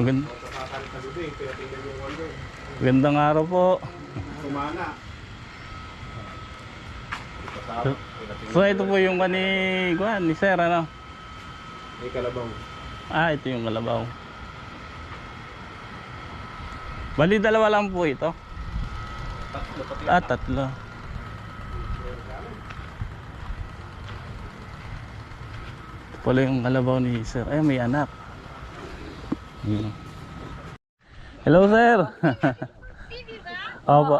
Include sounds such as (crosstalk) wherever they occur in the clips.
Magand magandang araw po. Kumana. So ito po yung kani Juan, ni Sir ano? May kalabaw. Ah, ito yung kalabaw. Bali dalawa lang po ito. Tatlo, pati Ah, tatlo. Ito pala yung kalabaw ni Sir. Ay, may anak. Hello, Sir. Opo.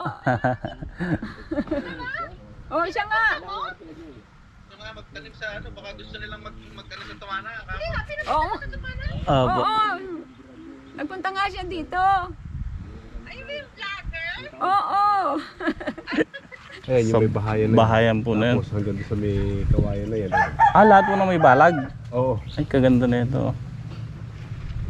Oh, siya nga. Yung mga magtanim sa ano, baka gusto nilang mag magtanim sa tuwana. Oo. Opo. Oo. Nagpunta nga siya dito. Ay, may vlogger? Oo. Ayan, yung Sa may bahayan na bahayan po na yun. Tapos hanggang sa may kawayan na yan. Ah, lahat po na may balag. Oo. Ay, kaganda na ito.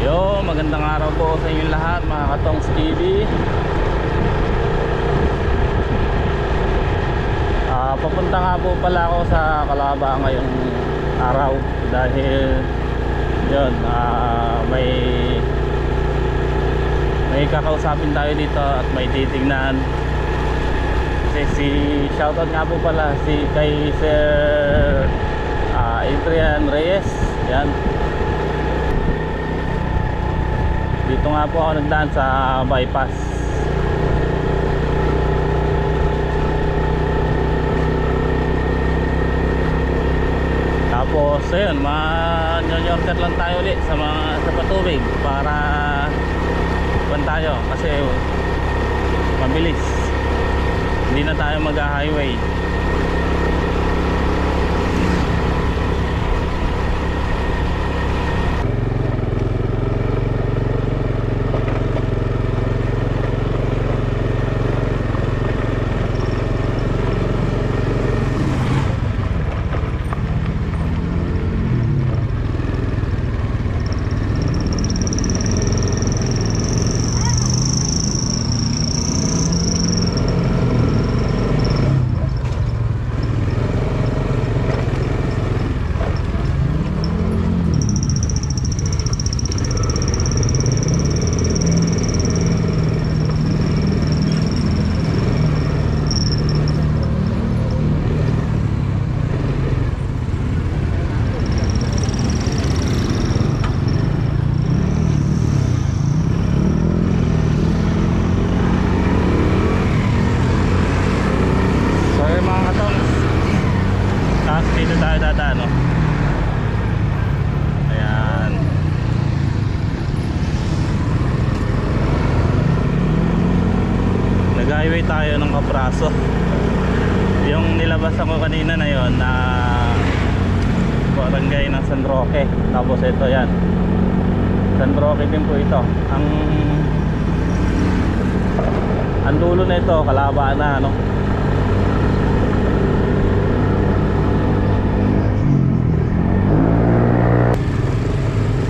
Yo, magandang araw po sa inyo lahat mga Katongs TV. Ah, papunta nga po pala ako sa Kalaba ngayong araw dahil yun, ah, may may kakausapin tayo dito at may titignan. Kasi si shoutout nga po pala si kay Sir ah, Adrian Reyes. Yan dito nga po ako nagdaan sa bypass. Tapos ayun ma-yorker lang tayo ulit sa mga sa patubig para kuwan tayo kasi mabilis. Hindi na tayo mag-highway So yun mga katongs Tapos dito tayo dadaan no? Ayan Nag-highway tayo ng kapraso Yung nilabas ako kanina na yon na Barangay ng San Roque Tapos ito yan San Roque din po ito Ang Ang dulo na ito Kalabaan na ano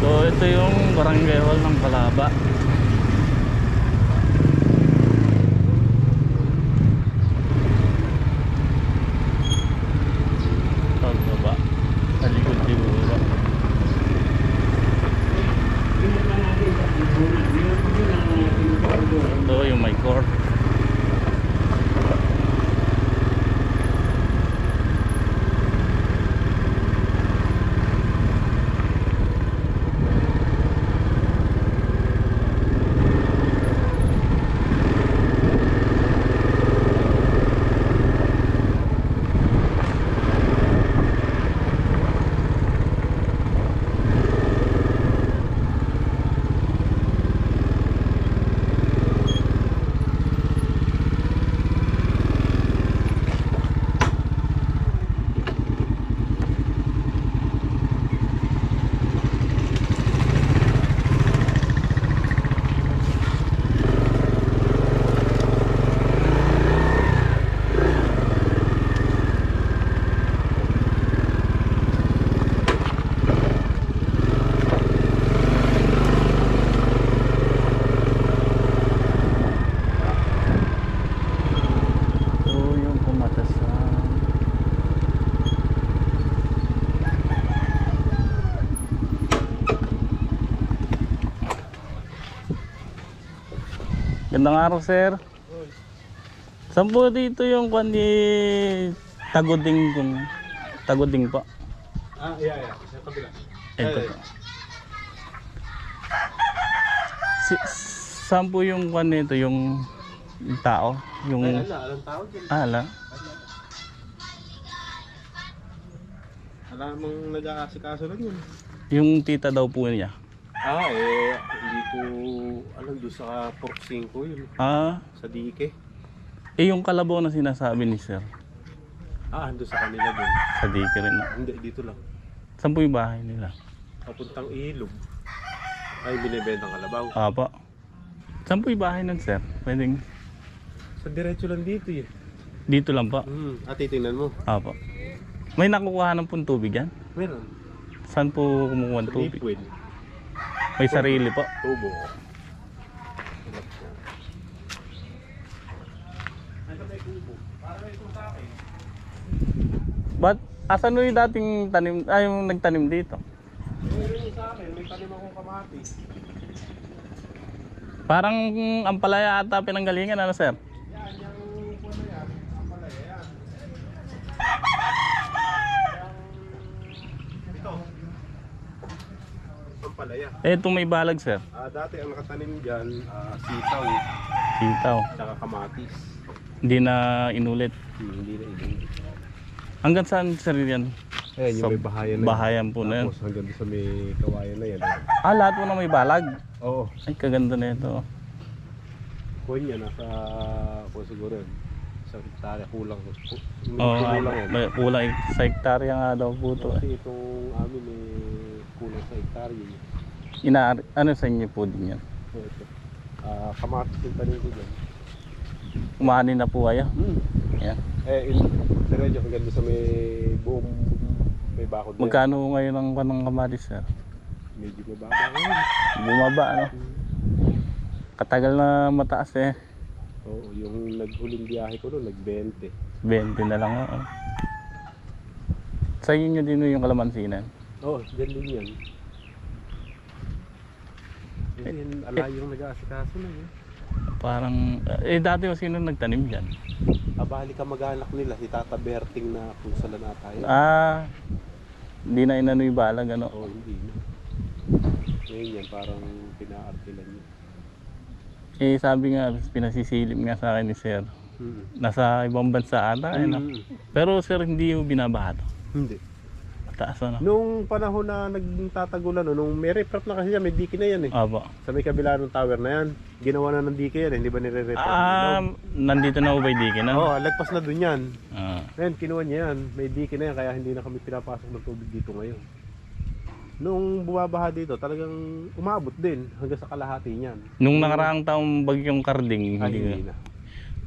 So ito yung barangay hall ng Kalaba. Gandang araw, sir. Saan po dito yung kwan ni Taguding kung Taguding po? Ah, yeah, yeah. Sa kabila. Ito po. Si, saan po yung kwan nito, yung, yung tao? Yung, Ay, ala, alang tawag yan. ah, ala. Alam mong nag-aasikaso lang yun. Yung tita daw po niya. Ah, eh, hindi ko alam doon sa Pork 5 yun. Ah, Sa Dike. eh yung kalabaw na sinasabi ni sir. Ah, doon sa kanila doon. Sa dike rin. Hindi, dito lang. Saan po yung bahay nila? Papuntang ilog. Ay, binibentang kalabaw. Apa. Saan po yung bahay nun sir? Pwedeng Sa diretso lang dito eh. dito lang po. Hmm, at titingnan mo. Apa. May nakukuha ng pong tubig yan? Meron. Saan po kumukuha ng Sa tubig? May sarili po. Tubo. But asan no yung dating tanim, ay yung nagtanim dito? Eh, sa akin, may tanim akong kamatis. Parang ampalaya ata pinanggalingan ano sir? Yan, yung kuwan na yan. Ang palaya yan. Yung... Ito. Ang palaya. Eh itong may balag sir. Ah, dati ang nakatanim dyan, ah, sitaw, Sitaw. tsaka kamatis. Hindi na inulit. Hmm, hindi na ibig. Hanggang saan sir yan? Ayan, yung Sa may bahayan na bahayan po na yan. Tapos hanggang doon sa may kawayan na yan. Ah lahat po na may balag. Oo. Ay kaganda na ito. Kuwan niya, nasa, kung siguro yun, sa hektarya kulang. Ku- Oh, kulang yan. may kulang sa hektarya nga daw po ito. Kasi itong amin eh, kulang sa hektarya. eh. Ina ano sa inyo po din yan? Ito. Ah, kamatis yung tanim ko dyan. Kumahanin na po kayo. Hmm. Yan. Eh, in, diretso hanggang doon sa may buong may bakod na yan. Magkano ngayon ang kanang kamatis sir? Medyo mababa ngayon. Bumaba ano? Katagal na mataas eh. Oo, yung naghuling biyahe ko noon, nag-20. 20 na lang oo. Sa inyo din yung kalamansinan. Oo, oh, dyan din yan. Kasi yan, ala yung nag-aasikaso na yun. Parang, eh dati yung sino nagtanim dyan? Abali ka mag-anak nila, si Tata Berting na kung sala na tayo. Ah, hindi na inano yung balag ano. Oo, hindi na. Ngayon yan, parang pinaartilan niya. Eh sabi nga, pinasisilip nga sa akin ni sir. Hmm. Nasa ibang bansa ata eh, no? Mm. Pero sir, hindi yung binabaha to. Hindi. Taas ano? Nung panahon na nagtatagulan, no, nung may reprap na kasi yan, may dike na yan eh. Opo. Sa may kabila ng tower na yan, ginawa na ng dike yan, eh, hindi ba nire-reprap? Ah, nandito na ubay dike na? Oo, lagpas na dun yan. Ah. Ngayon, kinuha niya yan. May dike na yan, kaya hindi na kami pinapasok ng tubig dito ngayon. Nung bumabaha dito, talagang umabot din hanggang sa kalahati niyan. Nung nakaraang taong bagyong karding, Ay, hindi na.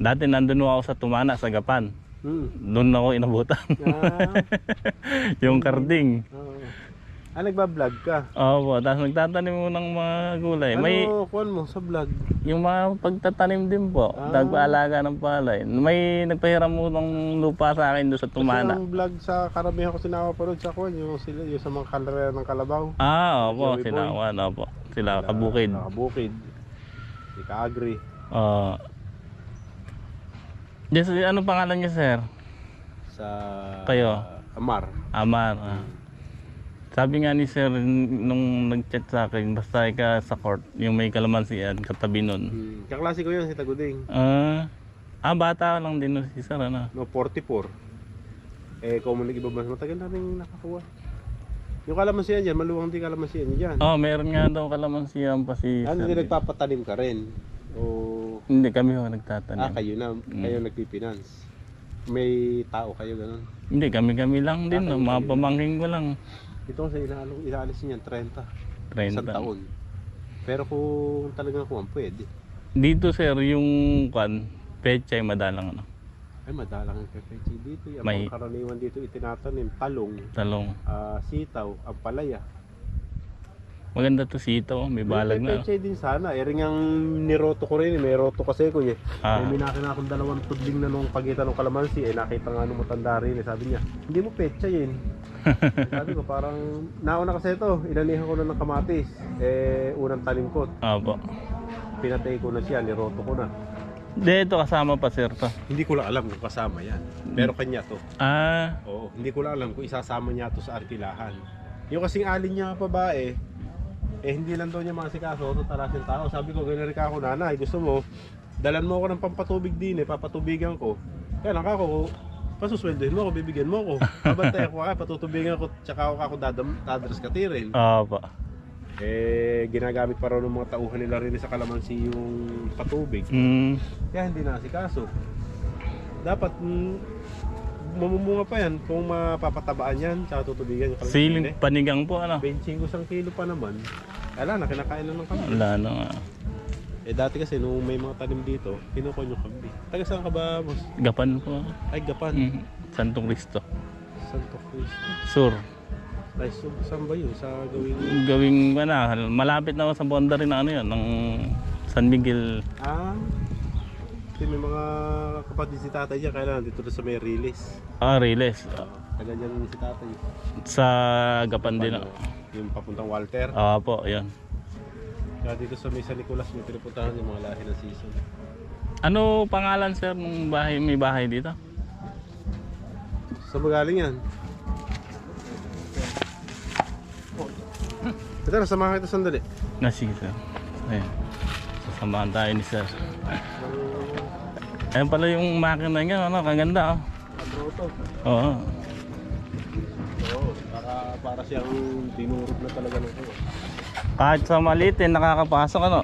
dati nandun ako sa Tumana, sa Gapan. Hmm. Doon ako inabutan. Ah, (laughs) yung karding. oo. ah, nagbablog ka. Opo, tapos nagtatanim mo ng mga gulay. May Ano, kuhan mo sa vlog? yung mga pagtatanim din po, Ah. nagpaalaga ng palay. May nagpahiram mo ng lupa sa akin doon sa Kasi Tumana. ang vlog sa karamihan ko sinama pa rin sa kuhan, yung, sila, yung sa mga kalera ng kalabaw. Ah, opo, Joey sila, Boy. opo. Sila, kabukid. Kabukid. Ika-agri. Ah. Yes, ano pangalan niya, sir? Sa... Kayo? Amar. Amar. ah. Sabi nga ni sir nung nag-chat sa akin, basta ka sa court, yung may kalamansian, katabi nun. Hmm. Kaklase ko yun si Taguding. Ah, ah, bata lang din nun si sir, ano? No, 44. Eh, kung mo nag-iba mas matagal na rin nakakuha. Yung kalamansiyan dyan, maluwang din kalamansiyan dyan. Oh, meron nga daw kalamansian pa si ano, sir. hindi nagpapatanim ka rin? O, Hindi kami ho ah, nagtatanim. kayo na, kayo nagpipinance. May tao kayo ganun. Hindi, kami-kami lang din, no? mga pamangking ko lang. Ito kasi inaalis, inaalis niyan, 30. 30. Isang taon. Pero kung talagang kuha, pwede. Dito sir, yung kwan, pechay madalang ano, Ay, madalang ang pepechi dito. Yung May- karaniwan dito itinatanim, talong, talong. ah, sitaw, ampalaya. Maganda to sito, may balag May na. pechay din sana. Eh, rin ang niroto ko rin. eh. May roto kasi ko eh. Ah. May minakin akong dalawang tudling na nung pagitan ng kalamansi. Eh, nakita nga nung matanda rin. Eh, sabi niya, hindi mo pechay yun. (laughs) sabi ko, parang, nauna kasi ito. Inanihan ko na ng kamatis. Eh, unang tanim ko. Opo. pinatay ko na siya, niroto ko na. Dito kasama pa sir to. Hindi ko lang alam kung kasama yan. Pero kanya to. Ah, Oo, hindi ko lang alam kung isasama niya to sa arkilahan. Yung kasing alin niya babae, eh hindi lang daw niya masikaso, to talas yung tao. Sabi ko, ganun ka ako nanay, gusto mo, dalan mo ako ng pampatubig din eh, papatubigan ko. Kaya lang ako, pasusweldohin mo ako, bibigyan mo ako. (laughs) Babantay ako ka, patutubigan ko, tsaka ako ako dadam, dadras katirin. opo. Eh, ginagamit pa raw ng mga tauhan nila rin sa kalamansi yung patubig. Mm, Kaya hindi nasikaso. Dapat mm, mamumunga pa yan kung mapapatabaan yan tsaka tutubigan siling panigang po ano. 25 isang kilo pa naman. Wala na, kinakain na ng kambing. Wala na nga. Eh dati kasi nung may mga tanim dito, kinukon yung kambing. Taga saan ka ba, boss? Gapan po. Ay, Gapan. Mm, Santong Cristo. Santo Cristo. Sur. Ay, so, saan ba yun? Sa gawing... Gawing ano, malapit na ako sa boundary ng ano yun, ng San Miguel. Ah, kasi may mga kapatid si tatay dyan, kailangan dito na sa may release. Ah, Riles. Taga dyan si tatay. Sa Gapan din. Ano, yung papuntang Walter. Ah, po, yan. Kaya dito sa may San Nicolas may pinupuntahan yung mga lahi ng season. Ano pangalan sir ng bahay, may bahay dito? Saan magaling yan? Ito na, samahan kita sandali. Na sige sir. Ayan. Sasamahan tayo ni sir. Ayan pala yung makina niya, ano, kaganda oh. Abroto. Oo. Oo, para, para siyang dinurog na talaga kuwa. Kahit sa maliit eh, nakakapasok ano.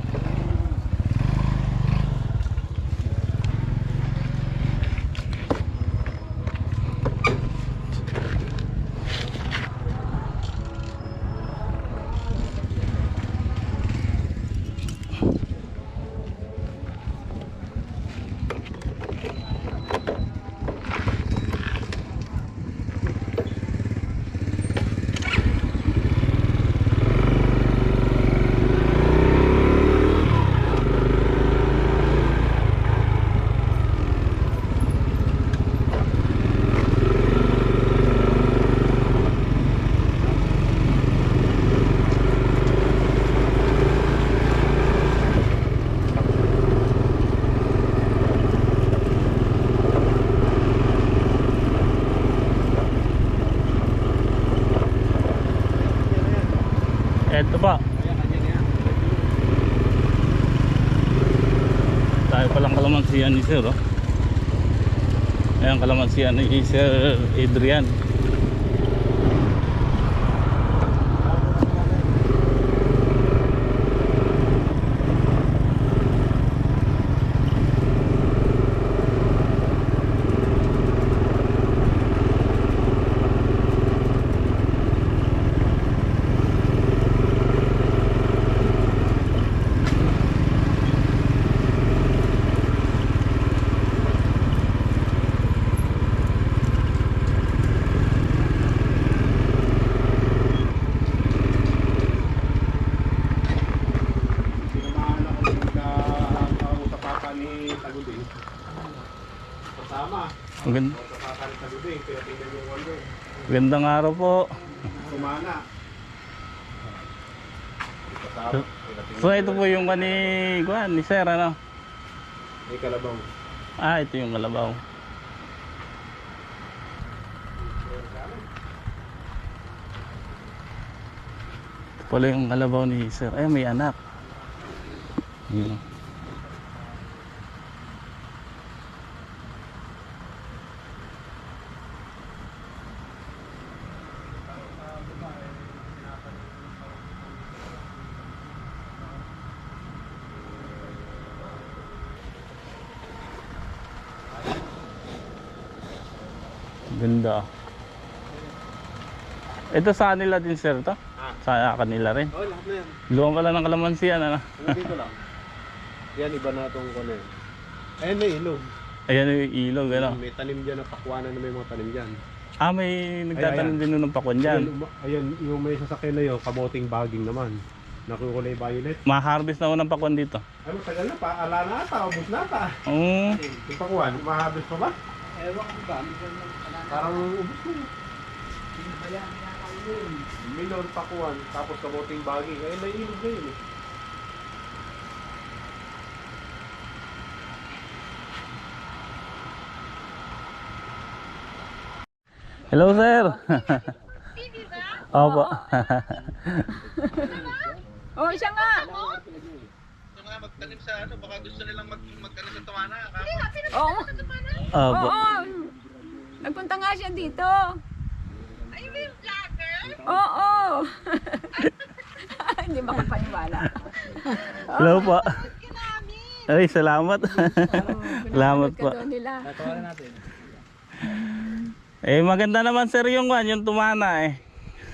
Eto pa. Kalamansiyan ni Sir, oh. Ayan kalamansiyan ni Sir Adrian. Sinamahan ako magka papa ni Taguding. Kasama. Ang ganda, Sa papa ni Taguding, kaya tingnan yung wando. Gandang araw po. Kumana. Kasama. So ito po yung kani, kuan, ni Sir, ano? May kalabaw. Ah, ito yung kalabaw. Ito pala yung kalabaw ni Sir. Ay, may anak. Yun. Ganda. Ito sa kanila din sir to? Ah. Sa kanila rin. Oh, lahat na yan. Luwang pala ng kalamansi yan ano? Ano dito lang? Yan, iba na itong kone. Ayan, may ilog. Ayan yung ilog ano? May tanim dyan na pakwanan na may mga tanim dyan. Ah may nagtatanim ayan. din nun ng pakwan dyan. Ayan, yung may sasakyan na yun, kamoting baging naman. Nakukulay violet. Ma-harvest na ako ng pakwan dito. Ay, matagal na pa. Ala na ata, ubus na ata. Mm. Yung pakwan, mahabis pa ba? Ewan ko ba? Parang ubus mo. Sino ba yan? Milon, pakuan, tapos kabuting bagi. Kaya may ilog na yun eh. Hello, sir. (laughs) Opo. oh, siya nga. Yung mga magtanim sa ano, baka gusto nilang mag magtanim sa tumana. Oo. Opo. Oo. Nagpunta nga siya dito. Ay, may vlogger? Oo. (laughs) Hindi makapaniwala. Hello po. Ay, salamat. (laughs) salamat po. Eh, maganda naman sir yung kwan, yung tumana eh.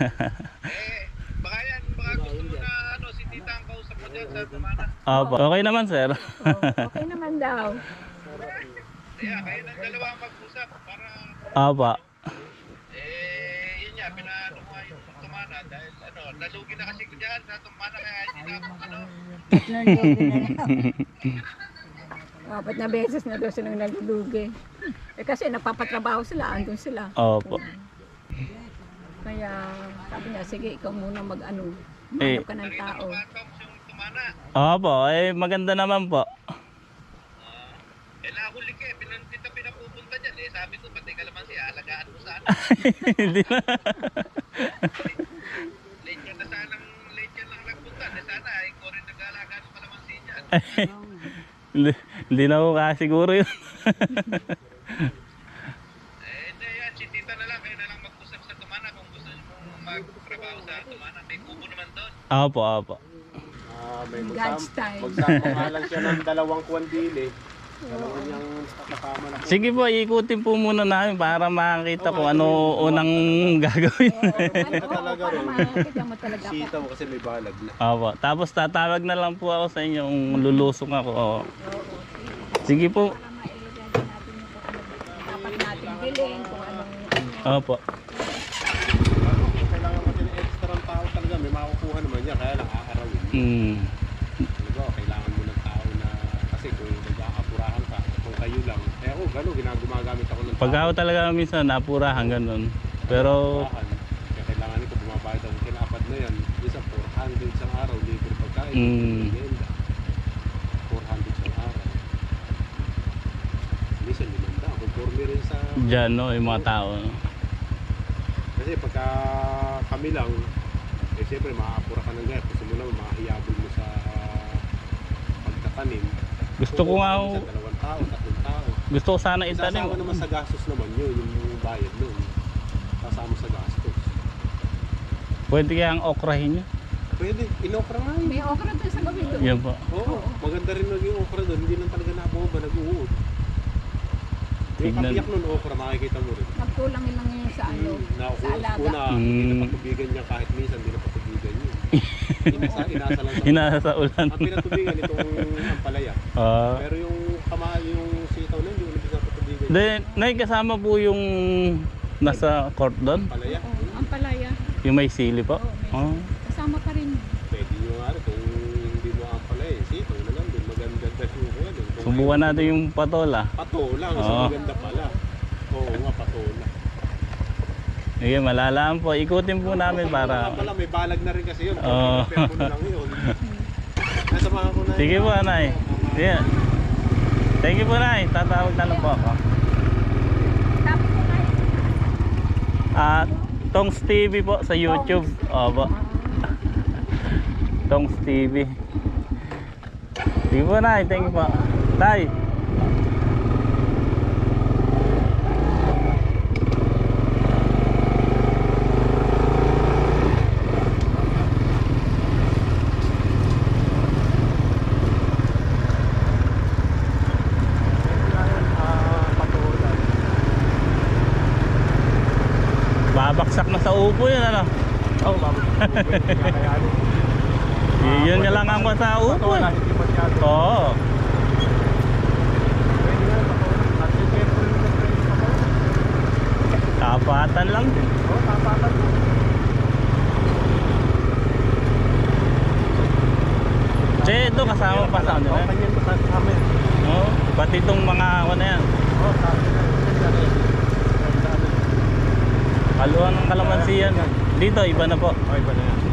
Eh, baka yan, baka gusto mo na ano, si tita ang kausap mo dyan sa tumana. Opo. Okay naman sir. Okay naman daw. (laughs) Kaya, kayo ng dalawa ang mag-usap para, Opo. eh, yun nga, pinaano nga yung tumana dahil ano, nalugi na kasi ko dyan sa tumana kaya hindi na ako ano. (laughs) Apat na beses na daw silang naglulugi. Eh kasi napapatrabaho sila, andun sila. Opo. Kaya sabi niya, sige ikaw muna mag-ano. Eh. Ka ng tao. Opo, eh maganda naman po. Eh, nahuli ka eh, pinan kita pinapupunta dyan eh. Sabi ko, pati kalamansi, alagaan mo sa ano. (laughs) Hindi na. Late ka na sanang, late ka lang nagpunta. Eh, sana, ikaw rin nag-alaga ng kalamansi dyan. Hindi, na ako kasiguro yun. Eh, hindi yan. Si tita na lang. Kayo na lang mag-usap sa tumana kung gusto mong magtrabaho sa tumana. May kubo naman doon. Opo, opo. Ah, may God's magsam- time. magsama nga lang siya ng dalawang kwandili. Niyang na Sige po, ikutin po muna namin para makakita kung ano unang gagawin. Ano, talaga para rin. makakita mo talaga ka. sita mo kasi may balag na. Opo. Tapos tatawag na lang po ako sa inyo kung lulusong ako. Oo. Sige po. Para natin yung kung ano dapat natin bilhin, kung anong Opo. Kailangan mo din extra ng tao talaga, may makukuha naman niya, kaya lang aarawin. Mm. Diba, kailangan mo ng tao na, kasi kung nag-aapurahan ka, kung kayo lang, ako, gano'n, ginagumagamit ako ng Pag ako talaga minsan napurahan ganun. Pero. Kaya kailangan nito bumabayad ako kinapat na yan. Isa 400 isang araw, libre pagkain. Mm. merienda. 400 isang araw. Minsan limanda. Conforme rin sa... dyan no, yung mga tao. no? Kasi pagka kami lang, eh siyempre maaapura ka ng gaya. Gusto mo naman makahiyabol mo sa pagtatanim. Gusto ko nga ho- Minsan dalawang tao, tatlong tao. Gusto ko sana itanim. Isasama naman sa gastos naman yun, yung bayad nun. Sasama sa gastos. Pwede kayang okrahin nyo. Pwede, inokra nga yun. May okra doon sa gabi doon. Yan po. Oo, maganda rin naging okra doon. Hindi lang talaga nabomba, nag-uod. Yung Tignan. kapiyak nun okra, makikita mo rin. Nagkulang lang yun sa ano, Na, sa alaga. una, hindi Mm. na patubigan niya kahit minsan, hindi na patubigan yun. (laughs) inasa, inasa lang sa Hinasa sa ulan. Ang pinatubigan itong ampalaya. Ah. Pero yung kama, yung sitaw na yun, hindi na Then, kasama po yung nasa court doon. Ampalaya. Oo, ang palaya. Yung may sili po. Oo, Oh. Kasama pa rin. Pwede nyo nga rin kung hindi mo ampalaya, sitaw na lang din. Maganda na yung ano. Subukan natin yung patola. Pato lang, so Oo. maganda pala. Oo nga, pato lang. Sige, malalaan po. Ikutin po namin para... Pala, may balag na rin kasi yun. Oo. Na lang yun. (laughs) Nasamahan ko na. Sige po, Anay. Yeah. Thank you po, Nay. Tatawag na lang po ako. Tapos ko na At Tongs TV po sa YouTube. Opo. Tongs TV. Sige po, Nay. Thank you po. Tay. Babaksak na sa upo yun, ano? Oo, bago. Kakayanin. Yun nga lang ang upo. Wala, eh. Oo. Kapatan lang din. Oo, tapatan mo. Che, ito kasama pa sa ano Oo, yan. Oo. Pati itong mga ano na yan. Oo, sa amin na. Kaluan ng kalamansi yan. Dito, iba na po. Okay, ba na yan?